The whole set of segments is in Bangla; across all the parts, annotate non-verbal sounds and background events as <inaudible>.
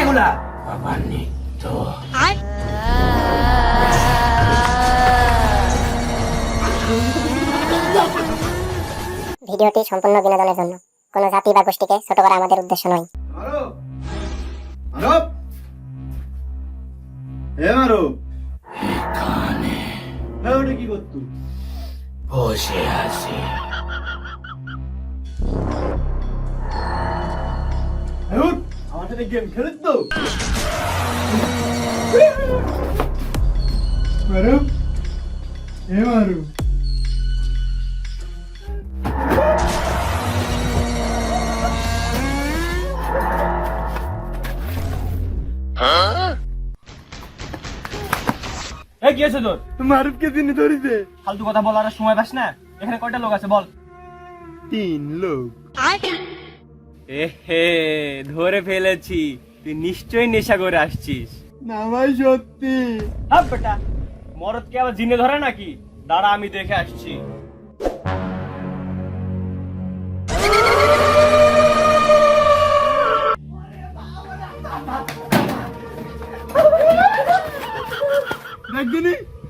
এগুলা? বাবা নিত্য ভিডিওটি সম্পূর্ণ বিনোদনের জন্য। কোনো জাতি বা গোষ্ঠীকে ছোট করা আমাদের উদ্দেশ্য নয়। এখানে হ্যাঁ কি করতো? বসে আছি। সাথে গেম খেলিস তো মারো হে মারো এই কি হয়েছে তোর? মারুফকে তিনি ধরিছে। ফালতু কথা বলার আর সময় পাস না। এখানে কয়টা লোক আছে বল? তিন লোক। এহে ধরে ফেলেছি। তুই নিশ্চয়ই নেশা করে আসছিস। না ভাই সত্যি। হাপ বেটা মরদকে আবার জিনে ধরে নাকি? দাঁড়া আমি দেখে আসছি। দেখবি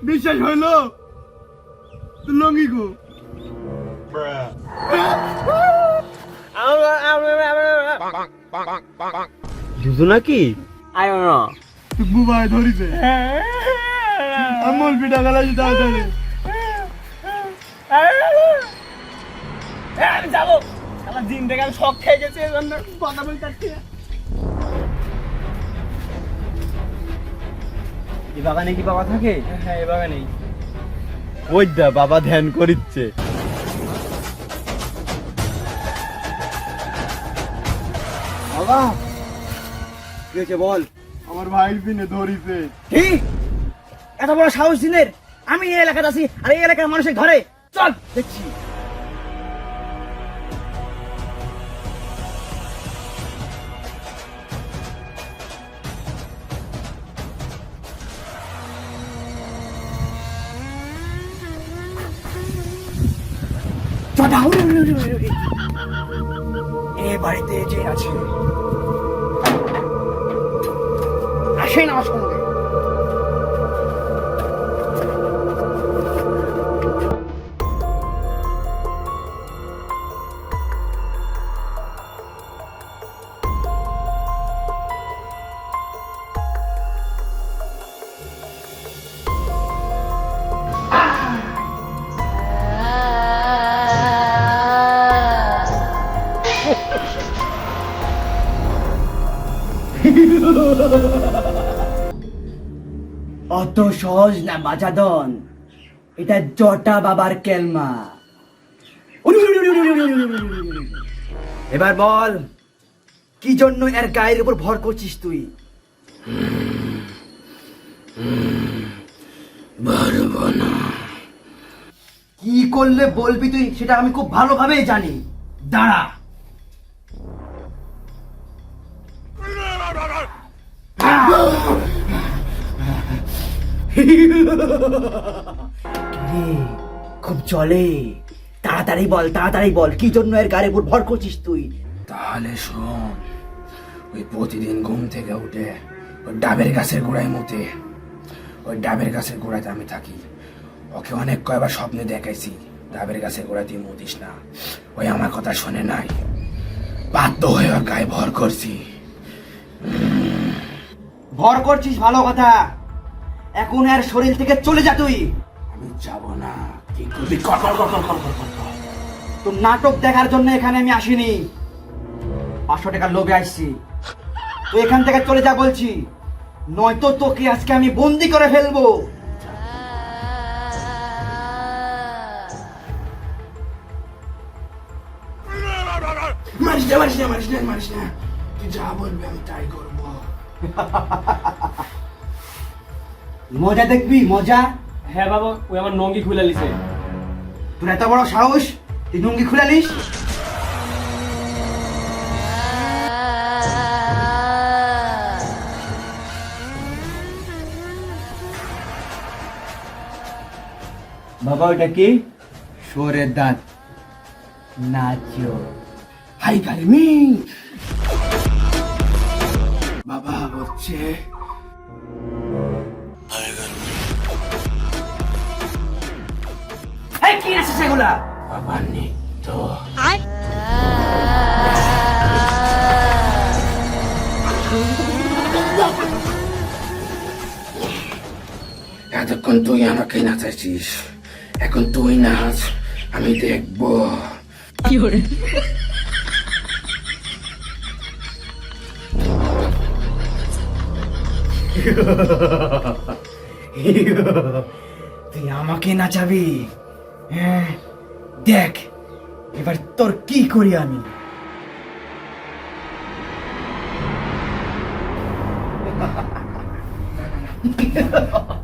বিশ্বাস হইল? লঙ্গি গো। <laughs> বুঝো নাকি? আই নো তুই বুবাই ধরিছে। আমল পিঠা আমি যাব। আমার দিন থেকে আমি শখ খেয়ে গেছি এই কথা বলতে পারছি না। এই বাগানে কি বাবা থাকে? হ্যাঁ এই বাগানেই। ওই দা বাবা ধ্যান করিচ্ছে। বাবা। কি হয়েছে বল? আমার ভাই পিনে ধরিছে কি? এত বড় সাহস দিনের আমি এই এলাকাতে আছি আর এই এলাকার মানুষের ঘরে। চল দেখছি। এ বাড়িতে যে আছে। আসেন আমার অত সহজ না বাজাদন এটা জটা বাবার কেলমা। এবার বল কি জন্য এর গায়ের উপর ভর করছিস তুই? কি করলে বলবি তুই সেটা আমি খুব ভালোভাবেই জানি। দাঁড়া। খুব চলে। তাড়াতাড়ি বল তাড়াতাড়ি বল, কি জন্য এর গায়ের উপর ভর করছিস তুই? তাহলে শোন, ওই প্রতিদিন ঘুম থেকে উঠে ওই ডাবের গাছের গোড়ায় মতে। ওই ডাবের গাছের গোড়াতে আমি থাকি। ওকে অনেক কয়বার স্বপ্নে দেখাইছি, ডাবের গাছের গোড়ায় তুই মতিস না। ওই আমার কথা শোনে নাই। বাধ্য হয়ে ওর গায়ে ভর করছি। ভর করছিস ভালো কথা। এখন আর শরীর থেকে চলে যা তুই। আমি যাব না। কি করবি? কর কর কর কর কর কর তোর নাটক দেখার জন্য এখানে আমি আসিনি। পাঁচশো টাকার লোভে আসছি। তো এখান থেকে চলে যা বলছি। নয়তো তোকে আজকে আমি বন্দি করে ফেলব। মারিস না মারিস না মারিস না মারিস না। তুই যা বলবি আমি তাই করব। <laughs> মজা দেখবি মজা? হ্যাঁ বাবা ওই আমার নঙ্গি খুলে লিছে তোর এত বড় সাহস? তুই লুঙ্গি খুলালিস বাবা ওটা কি? সোরের দাঁত। নাচো হাই কালমি! বাবা হচ্ছে কি আছে সেগুলা নৃত্য। এতক্ষণ তুই আমাকে নাচাইছিস এখন তুই নাচ আমি দেখব। তুই আমাকে নাচাবি হ্যাঁ দেখ এবার তোর কি করি আমি? <laughs>